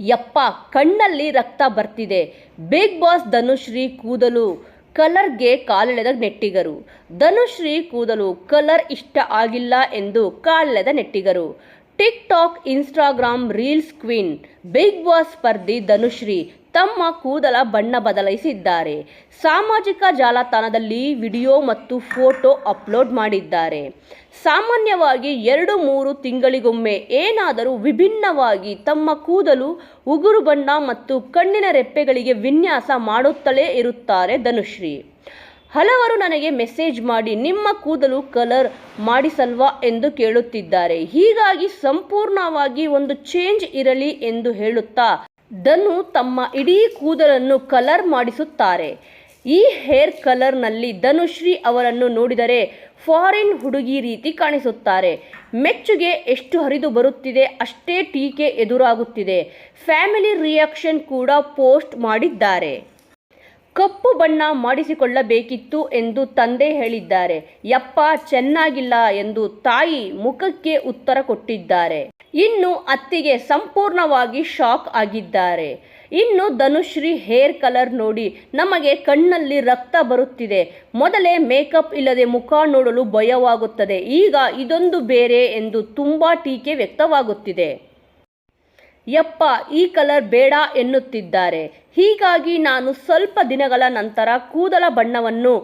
ಯಪ್ಪ, ಕಣ್ಣಲ್ಲಿ ರಕ್ತ ಬರ್ತಿದೆ. ಬಿಗ್ ಬಾಸ್ ಧನುಶ್ರೀ ಕೂದಲು, ಕಲರ್ಗೆ ಕಾಲೆಳೆದ ನೆಟ್ಟಿಗರು. ಧನುಶ್ರೀ ಕೂದಲು, ಕಲರ್ ಇಷ್ಟ ಆಗಿಲ್ಲ ಎಂದು ಕಾಲೆಳೆದ ನೆಟ್ಟಿಗರು. TikTok, Instagram reels queen. Big boss ಸ್ಪರ್ಧಿ Dhanushree ತಮ್ಮ ಕೂದಲ ಬಣ್ಣ ಬದಲಾಯಿಸಿದ್ದಾರೆ. ಸಾಮಾಜಿಕ ಜಾಲತಾಣದಲ್ಲಿ ವಿಡಿಯೋ ಮತ್ತು ಫೋಟೋ ಅಪ್ಲೋಡ್ ಮಾಡಿದ್ದಾರೆ. ಸಾಮಾನ್ಯವಾಗಿ ಎರಡು ಮೂರು ತಿಂಗಳಿಗೊಮ್ಮೆ ಏನಾದರೂ ವಿಭಿನ್ನವಾಗಿ ತಮ್ಮ ಕೂದಲು ಉಗುರು ಬಣ್ಣ ಮತ್ತು ಕಣ್ಣಿನ ರೆಪ್ಪೆಗಳಿಗೆ ವಿನ್ಯಾಸ ಮಾಡುತ್ತಲೇ ಇರುತ್ತಾರೆ ಧನುಶ್ರೀ. ಹಲವರು ನನಗೆ ಮೆಸೇಜ್ ಮಾಡಿ, ನಿಮ್ಮ ಕೂದಲು ಕಲರ್ ಮಾಡಿಸಲ್ವಾ ಎಂದು ಕೇಳುತ್ತಿದ್ದಾರೆ. ಹೀಗಾಗಿ ಸಂಪೂರ್ಣವಾಗಿ ಒಂದು ಚೇಂಜ್ ಇರಲಿ ಎಂದು ಹೇಳುತ್ತಾ ಧನು ತಮ್ಮ ಇಡೀ ಕೂದಲನ್ನು ಕಲರ್ ಮಾಡಿಸುತ್ತಾರೆ. ಈ ಹೇರ್ ಕಲರ್ನಲ್ಲಿ ಧನುಶ್ರೀ ಅವರನ್ನು ನೋಡಿದರೆ ಫಾರಿನ್ ಹುಡುಗಿ ರೀತಿ ಕಾಣಿಸುತ್ತಾರೆ. ಮೆಚ್ಚುಗೆ ಎಷ್ಟು ಹರಿದು ಬರುತ್ತಿದೆ ಅಷ್ಟೇ ಟೀಕೆ ಎದುರಾಗುತ್ತಿದೆ. ಫ್ಯಾಮಿಲಿ ರಿಯಾಕ್ಷನ್ ಕೂಡ ಪೋಸ್ಟ್ ಮಾಡಿದ್ದಾರೆ. ಕಪ್ಪು ಬಣ್ಣ ಮಾಡಿಸಿಕೊಳ್ಳಬೇಕಿತ್ತು ಎಂದು ತಂದೆ ಹೇಳಿದ್ದಾರೆ. ಯಪ್ಪ, ಚೆನ್ನಾಗಿಲ್ಲ ಎಂದು ತಾಯಿ ಮುಖಕ್ಕೆ ಉತ್ತರ ಕೊಟ್ಟಿದ್ದಾರೆ. ಇನ್ನು ಅತ್ತಿಗೆ ಸಂಪೂರ್ಣವಾಗಿ ಶಾಕ್ ಆಗಿದ್ದಾರೆ. ಇನ್ನು ಧನುಶ್ರೀ ಹೇರ್ ಕಲರ್ ನೋಡಿ ನಮಗೆ ಕಣ್ಣಲ್ಲಿ ರಕ್ತ ಬರುತ್ತಿದೆ. ಮೊದಲೇ ಮೇಕಪ್ ಇಲ್ಲದೆ ಮುಖ ನೋಡಲು ಭಯವಾಗುತ್ತದೆ. ಈಗ ಇದೊಂದು ಬೇರೆ ಎಂದು ತುಂಬಾ ಟೀಕೆ ವ್ಯಕ್ತವಾಗುತ್ತಿದೆ. ಯಪ್ಪ, ಈ ಕಲರ್ ಬೇಡ ಎನ್ನುತ್ತಿದ್ದಾರೆ. ಹೀಗಾಗಿ ನಾನು ಸ್ವಲ್ಪ ದಿನಗಳ ನಂತರ ಕೂದಲ ಬಣ್ಣವನ್ನು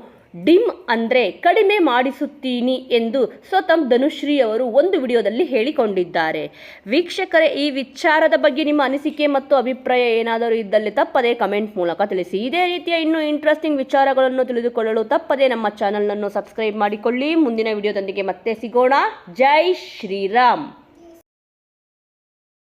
ಡಿಮ್ ಅಂದರೆ ಕಡಿಮೆ ಮಾಡಿಸುತ್ತೀನಿ ಎಂದು ಸ್ವತಃ ಧನುಶ್ರೀ ಅವರು ಒಂದು ವಿಡಿಯೋದಲ್ಲಿ ಹೇಳಿಕೊಂಡಿದ್ದಾರೆ. ವೀಕ್ಷಕರೇ, ಈ ವಿಚಾರದ ಬಗ್ಗೆ ನಿಮ್ಮ ಅನಿಸಿಕೆ ಮತ್ತು ಅಭಿಪ್ರಾಯ ಏನಾದರೂ ಇದ್ದಲ್ಲಿ ತಪ್ಪದೇ ಕಮೆಂಟ್ ಮೂಲಕ ತಿಳಿಸಿ. ಇದೇ ರೀತಿಯ ಇನ್ನೂ ಇಂಟ್ರೆಸ್ಟಿಂಗ್ ವಿಚಾರಗಳನ್ನು ತಿಳಿದುಕೊಳ್ಳಲು ತಪ್ಪದೇ ನಮ್ಮ ಚಾನಲನ್ನು ಸಬ್ಸ್ಕ್ರೈಬ್ ಮಾಡಿಕೊಳ್ಳಿ. ಮುಂದಿನ ವಿಡಿಯೋದೊಂದಿಗೆ ಮತ್ತೆ ಸಿಗೋಣ. ಜೈ ಶ್ರೀರಾಮ್.